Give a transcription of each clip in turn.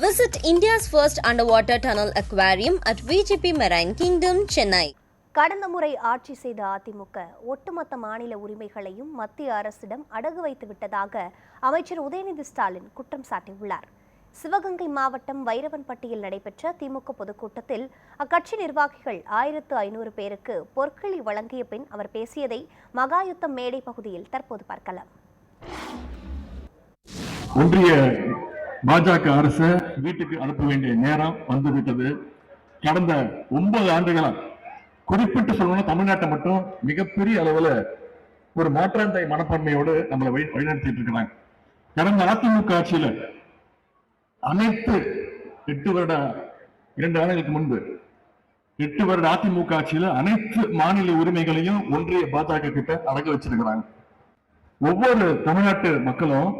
Visit India's first underwater tunnel aquarium at VGP Marine Kingdom, Chennai. கடந்த முறை ஆட்சி செய்த அதிமுக ஒட்டுமொத்த மாநில உரிமைகளையும் மத்திய அரசிடம் அடகு வைத்து விட்டதாக அமைச்சர் உதயநிதி ஸ்டாலின் குற்றம் சாட்டியுள்ளார் சிவகங்கை மாவட்டம் வைரவன்பட்டியில் நடைபெற்ற திமுக பொதுக்கூட்டத்தில் அக்கட்சி நிர்வாகிகள் ஆயிரத்து ஐநூறு பேருக்கு பொற்களி வழங்கிய பின் அவர் பேசியதை மகாயுத்தம் மேடை பகுதியில் தற்போது பார்க்கலாம் ஒன்றிய பாஜக அரசை வீட்டுக்கு அனுப்ப வேண்டிய நேரம் வந்துவிட்டது. கடந்த ஒன்பது ஆண்டுகளா குறிப்பிட்டு சொல்லணும் தமிழ்நாட்டை மட்டும் மிகப்பெரிய அளவுல ஒரு மாற்றாந்தை மனப்பான்மையோடு நம்மளை வழி வழிநடத்திட்டு இருக்கிறாங்க. கடந்த அதிமுக ஆட்சியில அனைத்து எட்டு வருட இரண்டு ஆண்டுகளுக்கு முன்பு எட்டு வருட அதிமுக ஆட்சியில அனைத்து மாநில உரிமைகளையும் ஒன்றிய பாஜக கிட்ட அடங்க வச்சிருக்கிறாங்க. ஒவ்வொரு தமிழ்நாட்டு மக்களும்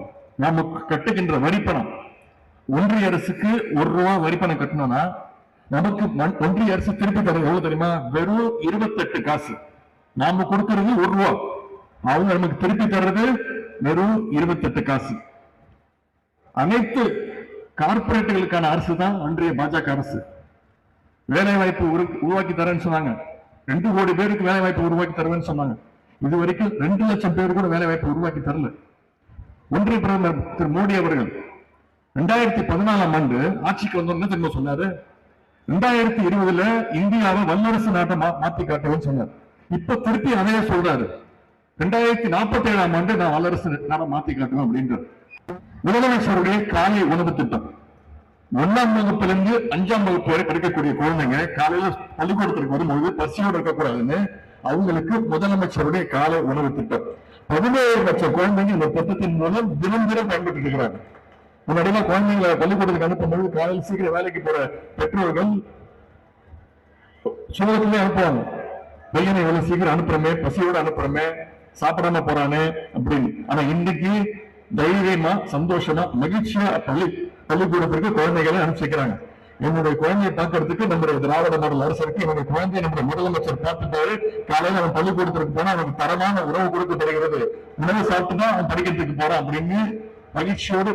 நமக்கு கட்டுகின்ற வரிப்பணம் ஒன்றிய அரசுக்கு ஒரு ரூபா வரி பணம் கட்டணும்னா நமக்கு ஒன்றிய அரசு திருப்பி தர எவ்வளவு தெரியுமா? வெறும் இருபத்தெட்டு காசு. நாம கொடுக்கறது ஒரு ரூபா. அவங்க நமக்கு திருப்பி தர்றது வெறும் இருபத்தெட்டு காசு. அனைத்து கார்பரேட்டுகளுக்கான அரசு தான் ஒன்றிய பாஜக அரசு. வேலை வாய்ப்பு உருவாக்கி தரேன்னு சொன்னாங்க. ரெண்டு கோடி பேருக்கு வேலை வாய்ப்பு உருவாக்கி தருவேன்னு சொன்னாங்க. இது வரைக்கும் ரெண்டு லட்சம் பேர் கூட வேலை வாய்ப்பு உருவாக்கி தரல. ஒன்றிய பிரதமர் திரு மோடி அவர்கள் ரெண்டாயிரத்தி பதினாலாம் ஆண்டு ஆட்சிக்கு வந்தோம்னு திரும்ப சொன்னாரு? ரெண்டாயிரத்தி இருபதுல இந்தியாவை வல்லரசு நாட்டை மாத்தி காட்டுவேன்னு சொன்னார். இப்ப திருப்பி அதையே சொல்றாரு. ரெண்டாயிரத்தி நாற்பத்தி ஏழாம் ஆண்டு நான் வல்லரசு நாட்டை மாத்தி காட்டுவேன் அப்படின்றார். முதலமைச்சருடைய காலை உணவு திட்டம். ஒன்னாம் வகுப்புல இருந்து அஞ்சாம் வகுப்பு வரை படிக்கக்கூடிய குழந்தைங்க காலையில பள்ளிக்கூடத்திற்கு வரும்போது பசியோடு இருக்கக்கூடாதுன்னு அவங்களுக்கு முதலமைச்சருடைய காலை உணவு திட்டம். பதினேழு லட்சம் குழந்தைங்க இந்த திட்டத்தின் மூலம் தினம் தினம் பயன்பட்டு இருக்கிறாங்க. முன்னாடியெல்லாம் குழந்தைங்களை பள்ளிக்கூடத்துக்கு அனுப்பும்போது காலையில் சீக்கிரம் வேலைக்கு போற பெற்றோர்கள் சோகத்திலே அனுப்புவாங்க. பையனை எவ்வளவு சீக்கிரம் அனுப்புறமே பசியோட அனுப்புறமே சாப்பிடாம போறானே அப்படின்னு. ஆனா இன்னைக்கு தைரியமா சந்தோஷமா மகிழ்ச்சியா பள்ளி பள்ளிக்கூடத்திற்கு குழந்தைகளை அனுப்பிச்சிக்கிறாங்க. என்னுடைய குழந்தையை பார்க்கறதுக்கு நம்முடைய திராவிட மாடல் அரசு இருக்கு என்னுடைய குழந்தையை நம்முடைய முதலமைச்சர் பார்த்துட்டாரு. காலையில அவன் பள்ளிக்கூடத்திற்கு போனா அவனுக்கு தரமான உணவு கொடுக்கப்படுகிறது. உணவு சாப்பிட்டு தான் அவன் படிக்கிறதுக்கு போறான் அப்படின்னு மகிழ்ச்சியோடு